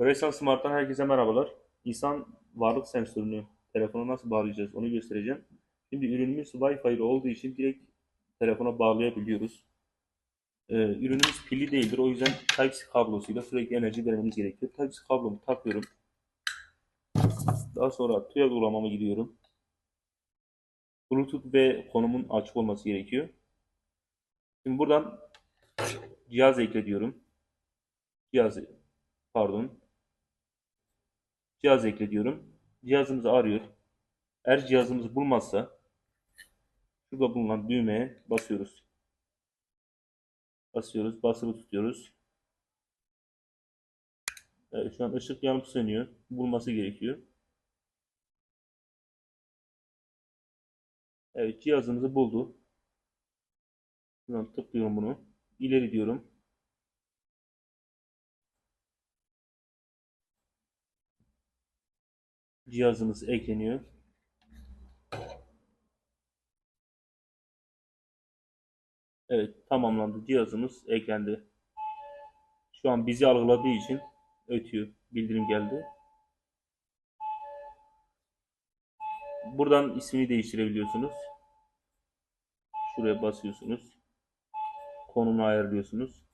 Raysan Smart'tan herkese merhabalar. İnsan varlık sensörünü telefona nasıl bağlayacağız onu göstereceğim. Şimdi ürünümüz Wi-Fi ile olduğu için direkt telefona bağlayabiliyoruz. Ee, ürünümüz pilli değildir. O yüzden Type-C kablosuyla sürekli enerji vermemiz gerekiyor. Type-C kablomu takıyorum. Daha sonra TUYA uygulamama gidiyorum. Bluetooth ve konumun açık olması gerekiyor. Şimdi buradan cihaz ekle diyorum. Cihazı pardon. Cihaz ekle diyorum. Cihazımızı arıyor. Eğer cihazımızı bulmazsa şurada bulunan düğmeye basıyoruz. Basıyoruz. Basılı tutuyoruz. Evet, şu an ışık yanıp sönüyor. Bulması gerekiyor. Evet cihazımızı buldu. Şuradan tıklıyorum bunu. İleri diyorum. Cihazımız ekleniyor. Evet tamamlandı. Cihazımız eklendi. Şu an bizi algıladığı için ötüyor. Bildirim geldi. Buradan ismini değiştirebiliyorsunuz. Şuraya basıyorsunuz. Konumunu ayarlıyorsunuz.